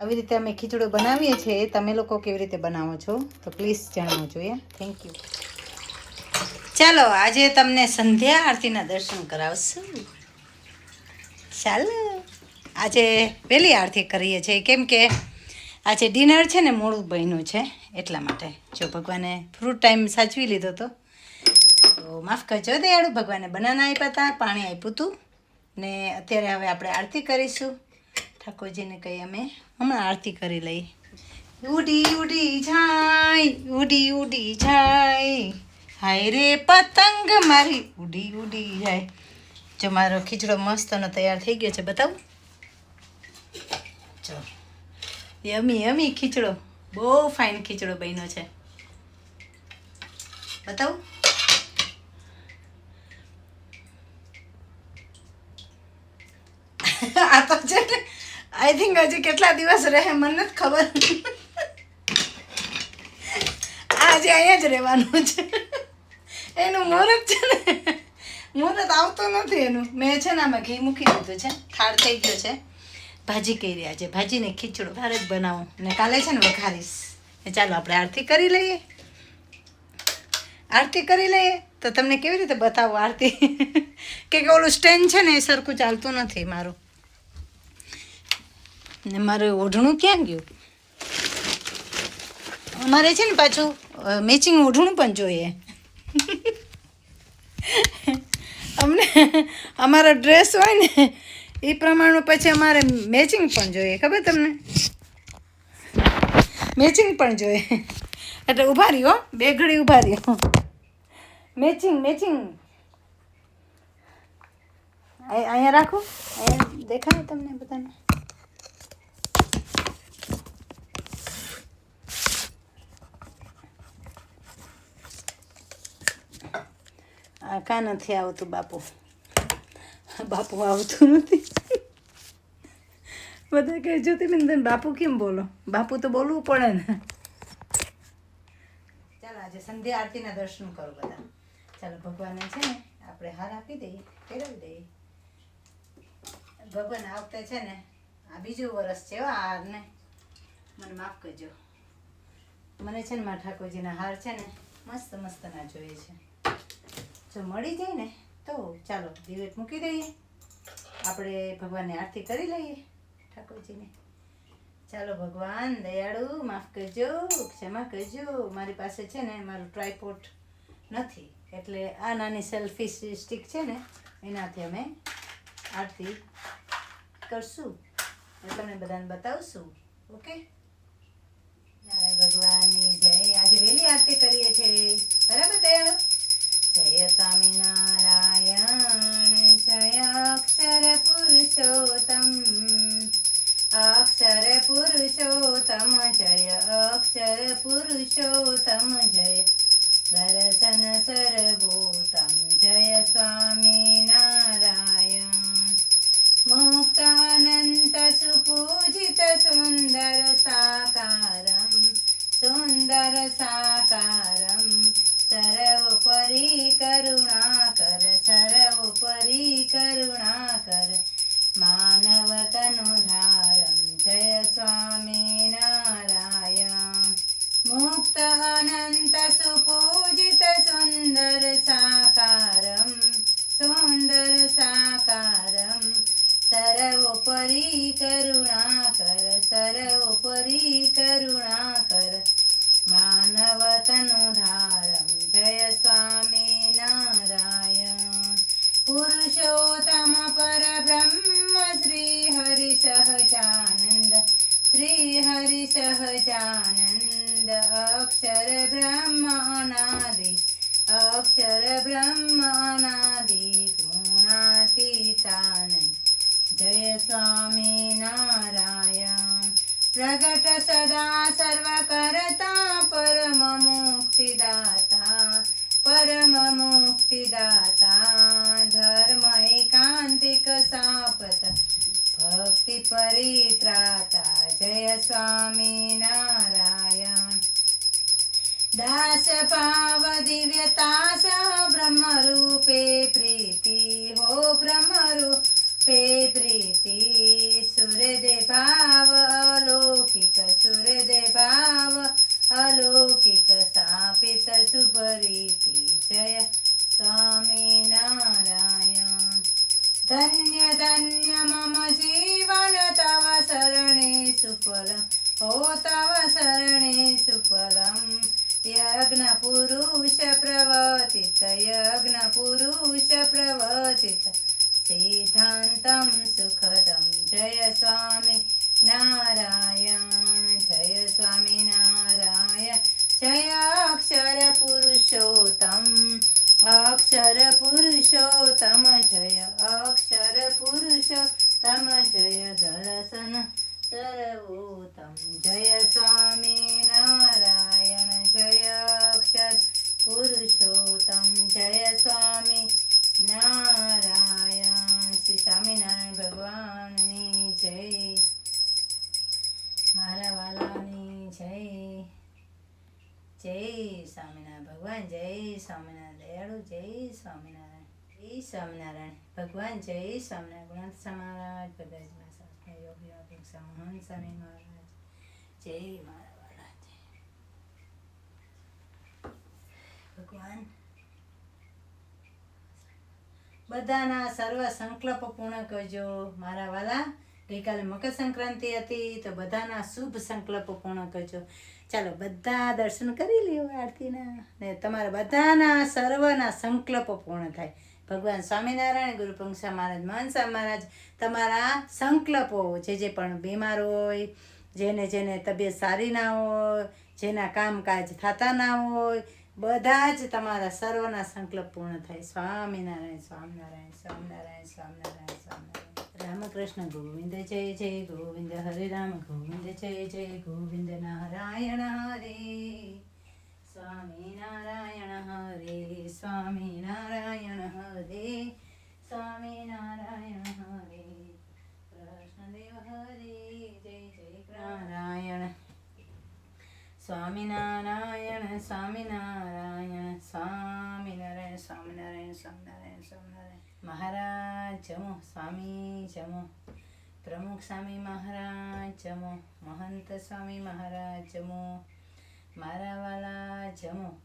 આવી રીતે અમે ખીચડો બનાવીએ છીએ તમે લોકો કેવી રીતે બનાવો છો? તો પ્લીઝ જણાવજો જોઈએ. થેન્ક યુ ચાલો, આજે તમને સંધ્યા આરતીના દર્શન કરાવશું. ચાલો, આજે વહેલી આરતી કરીએ છીએ. કેમ કે આજે ડિનર છે ને, મોડું બન્યું છે, એટલા માટે. જો ભગવાને ફ્રૂટ ટાઈમ સાચવી લીધો તો માફ કરજો, દયાળુ ભગવાને બનાના આપ્યા હતા, પાણી આપ્યું હતું. ને અત્યારે હવે આપણે આરતી કરીશું. ઠાકોરજીને કહી અમે હમણાં આરતી કરી લઈ ઉડી ઉડી જાય, ઉડી ઉડી જાય. હાય રે પતંગ, મારી ઉડી ઉડી જાય. જો મારો ખીચડો મસ્તનો તૈયાર થઈ ગયો છે, બતાવું. જો. યમી યમી ખીચડો. બહુ ફાઇન ખીચડો બન્યો છે. બતાવું. આ તો છે આઈ થિંક હજી કેટલા દિવસ રહે મને નથી ખબર આજે અહીંયા જ રહેવાનું છે. એનું મુહૂર્ત છે ને. મુહૂર્ત આવતું નથી એનું. મેં છે ને આમાં ઘી મૂકી દીધું છે. થાળ થઈ ગયો છે. ભાજી કહી રહ્યા છે ભાજીને ખીચડો ભારે જ બનાવું. ને કાલે છે ને વઘારીશ. ચાલો આપણે આરતી કરી લઈએ. આરતી કરી લઈએ. તો તમને કેવી રીતે બતાવું આરતી? કે ઓલું સ્ટેન્ડ છે ને એ સરખું ચાલતું નથી મારું. ને મારું ઓઢણું ક્યાં ગયું? અમારે છે ને પાછું મેચિંગ ઓઢણું પણ જોઈએ. અમને અમારો ડ્રેસ હોય ને એ પ્રમાણે પછી અમારે મેચિંગ પણ જોઈએ. ખબર તમને? મેચિંગ પણ જોઈએ. એટલે ઊભા રહ્યો બે ઘડી ઊભા રહ્યો મેચિંગ મેચિંગ અહીંયા રાખો. અહીંયા દેખાય તમને બધાને? કા નથી આવતું બાપુ? બાપુ આવતું નથી. બધા કહે, જ્યોતિબેન, બાપુ કેમ બોલો? બાપુ તો બોલવું પડે ને. ચાલો, આજે સંધ્યા આરતીના દર્શન કરો બધા. ચાલો, ભગવાનને છે ને આપણે હાર આપી દઈએ, ફેરવી દઈએ. ભગવાન આ વખતે છે ને, આ બીજું વરસ છે આ હારને. મને માફ કરજો. મને છે ને મારા ઠાકોરજીના હાર છે ને મસ્ત મસ્તના જોઈએ છે. જો મળી જાય ને, તો ચાલો દિવેટ મૂકી દઈએ. આપણે ભગવાનની આરતી કરી લઈએ. ઠાકોરજીને. ચાલો ભગવાન, દયાળુ, માફ કરજો, ક્ષમા કરજો. મારી પાસે છે ને, મારું ટ્રાયપોટ નથી. એટલે આ નાની સેલ્ફી સ્ટિક છે ને, એનાથી અમે આરતી કરશું. તમને બધાને બતાવશું. ઓકે? નારાયણ ભગવાનની જય. આજે વહેલી આરતી કરીએ છીએ. બરાબર, દયાળુ? જય સ્વામિનારાયણ જય અક્ષર પુરુષોત્તમ અક્ષર પુરુષોત્તમ જય અક્ષર પુરુષોત્તમ જય દર્શન સર્વોત્તમ જય સ્વામિનારાયણ મુક્તાનંત સુપૂજિત સુંદર સાકારમ સુંદર સાકારમ સર્વોપરી उपरि करुणाकर सर्वोपरि करुणाकर मानवतनुधारं जय स्वामी नारायण। मुक्तः अनन्तसुपूजित सुन्दर साकारं सुन्दर साकारं। सर्वोपरि करुणाकर सरोपरि करुणाकर मानवतनुधारम् સર્વોપરી સ્વામી નારાયણ જય પુરુષોત્તમ પરબ્રહ્મ શ્રી હરિ સહજાનંદ શ્રી હરિ સહજાનંદ અક્ષર બ્રહ્મ અનાદિ અક્ષર બ્રહ્મ અનાદિ ગુણાતીતાનંદ જય સ્વામિનારાયણ પ્રગટ સદા સર્વ કરતા પરમ મુક્તિદાતા પરમ મુક્તિદાતા ધર્મ એકાંતિક સાપત ભક્તિ પરિત્રાતા જય સ્વામિનારાયણ દાસ પાવ દિવ્યતા સહ બ્રહ્મ રૂપે પ્રીતિ હો બ્રહ્મ રૂપે પ્રીતિ સુરદે ભાવ અલૌકિક સુરદે ભાવ અલૌકિક स्थापित सुपरीति जय स्वामी नारायण। धन्य धन्य मम जीवन तव शरणे सुफलं ओ हो, तव शरणे सुफलम्। यज्ञपुरुषप्रवर्तित यज्ञपुरुषप्रवर्तित सिद्धान्तं सुखदं। जय स्वामी नारायण जय स्वामी नारायण। जय પુરુષોત્તમ અક્ષર પુરુષોત્તમ જય અક્ષર પુરુષોત્તમ જય દર્શન સર્વોત્તમ જય સ્વામી નારાયણ જય અક્ષર પુરુષોત્તમ જય સ્વામી જય સ્વામિનારાયણ જય સ્વામિનારાયણ જય સ્વામિનારાયણ. ભગવાન જય સ્વામિનારાયણ. ગુણાત મહારાજ બધા શાસ્ત્ર યોગી અપેક્ષા મહાન સ્વામી મહારાજ. જય વાલા ભગવાન, બધાના સર્વ સંકલ્પ પૂર્ણ કરજો, મારા વાલા. ગઈકાલે મકર સંક્રાંતિ હતી તો બધાના શુભ સંકલ્પો પૂર્ણ કરજો. ચાલો, બધા દર્શન કરી લ્યો આરતીના ને તમારા બધાના સર્વના સંકલ્પો પૂર્ણ થાય. ભગવાન સ્વામિનારાયણ, ગુરુ પંક્ષા મહારાજ મહનસા મહારાજ તમારા સંકલ્પો જે જે પણ બીમાર હોય, જેને જેને તબિયત સારી ના હોય, જેના કામકાજ થતા ના હોય, બધા જ તમારા સર્વના સંકલ્પ પૂર્ણ થાય. સ્વામિનારાયણ સ્વામિનારાયણ સ્વામિનારાયણ સ્વામિનારાયણ સ્વામિનારાયણ. રામકૃષ્ણ ગોવિંદ જય જય ગોવિંદ હરે રામ ગોવિંદ જય જય ગોવિંદ નારાયણ હરે સ્વામિનારાયણ હરે સ્વામિનારાયણ હરે સ્વામિનારાયણ હરે કૃષ્ણદેવ હરે જય જય નારાયણ સ્વામિનારાયણ સ્વામિનારાયણ સ્વામિનારાયણ સ્વામિનારાયણ સ્વામિનારાયણ સ્વામિનારાયણ મહારાજ, જમો, સ્વામી, જમો. પ્રમુખ સ્વામી મહારાજ, જમો. મહંત સ્વામી મહારાજ, જમો. મારા વાલા, જમો.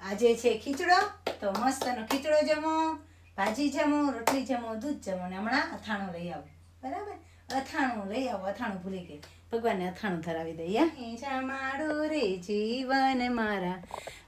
આજે છે ખીચડો, તો મસ્તનો ખીચડો જમો, ભાજી જમો, રોટલી જમો, દૂધ જમો ને હમણાં અથાણું લઈ આવો. બરાબર? અથાણું લઈ આવો, અથાણું ભૂલી ગઈ. ભગવાનને અથાણું ધરાવી દઈએ. જમાડું રે જીવન મારા,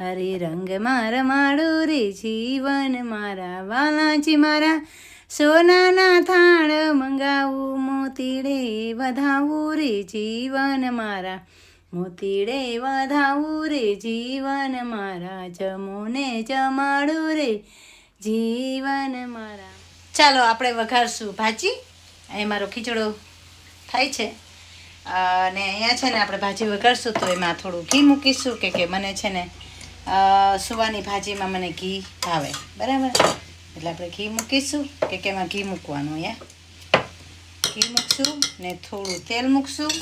હરે રંગ મારા માડું રે જીવન મારા, વાલાજી મારા, સોનાના થાળ મંગાવું, મોતીડે વધાવું રે જીવન મારા, મોતીડે વધાવું રે જીવન મારા, જમોને જમાડું રે જીવન મારા. ચાલો, આપણે વઘારશું. ભાજી? અહીં મારો ખીચડો થાય છે. અને અહીંયા છે ને આપણે ભાજી વઘારશું તો એમાં થોડું ઘી મૂકીશું કે કે મને છે ને સુવાની ભાજીમાં મને ઘી ભાવે. બરાબર? એટલે આપણે ઘી મૂકીશું કે કે એમાં ઘી મૂકવાનું અહીંયા. ઘી મૂકશું ને થોડું તેલ મૂકશું.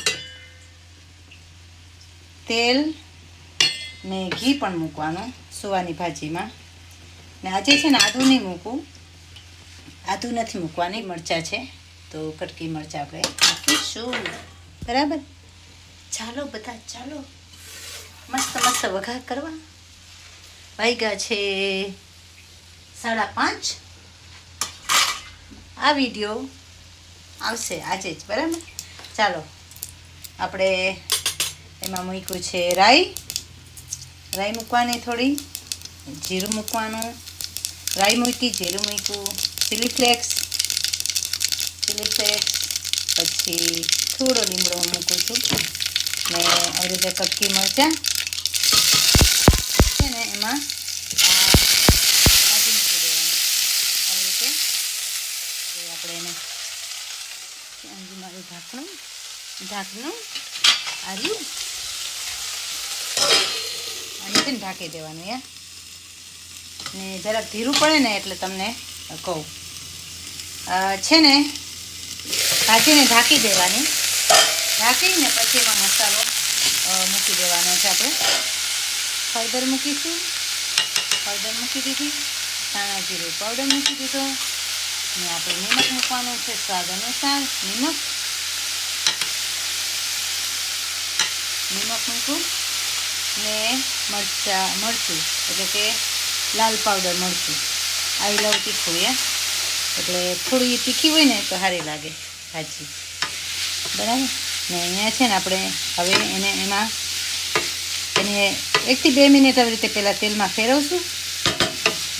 તેલ ને ઘી પણ મૂકવાનું સુવાની ભાજીમાં. ને આજે છે ને આદું નહીં મૂકવું આદું નથી મૂકવાની, મરચાં છે. તો કટકી મરચાં આપણે મૂકીશું બરાબર? ચાલો બધા, ચાલો. મસ્ત મસ્ત વઘાર કરવા. વાગ્યા છે સાડા પાંચ. આ વીડિયો આવશે આજે જ, બરાબર? ચાલો, આપણે એમાં મૂક્યું છે રાઈ. રાઈ મૂકવાની થોડી, જીરું મૂકવાનું. રાઈ મૂકી, જીરું મૂક્યું. ચીલી ફ્લેક્સ ચીલી ફ્લેક્સ પછી થોડો લીમડો મૂકું છું ને આવી રીતે કટકી મરચાં છે ને એમાં આવી રીતે આપણે એને અંજી મારું ઢાંકણું ઢાંકણું આર્યું અને ઢાંકી દેવાનું યાર ને જરાક ધીરું પડે ને એટલે તમને કહું છે ને ભાજીને ઢાંકી દેવાની ઢાંકીને પછી એમાં મસાલો મૂકી દેવાનો છે આપણે. હળદર મૂકીશું. હળદર મૂકી દીધી. ધાણા જીરું પાવડર મૂકી દીધો. ને આપણે નિમક મૂકવાનું છે સ્વાદ અનુસાર. નિમક. નિમક મૂકું. ને મરચા, મરચું, એટલે કે લાલ પાવડર મરચું. આવી લવ તીખું એ એટલે થોડી તીખી હોય ને તો સારી લાગે. ભાજી. બરાબર? ને અહીંયા છે ને આપણે હવે એને એમાં એને એકથી બે મિનિટ આવી રીતે પહેલાં તેલમાં ફેરવશું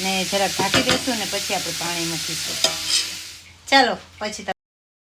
ને જરાક ઢાંકી દઈશું અને પછી આપણે પાણી મૂકીશું. ચાલો, પછી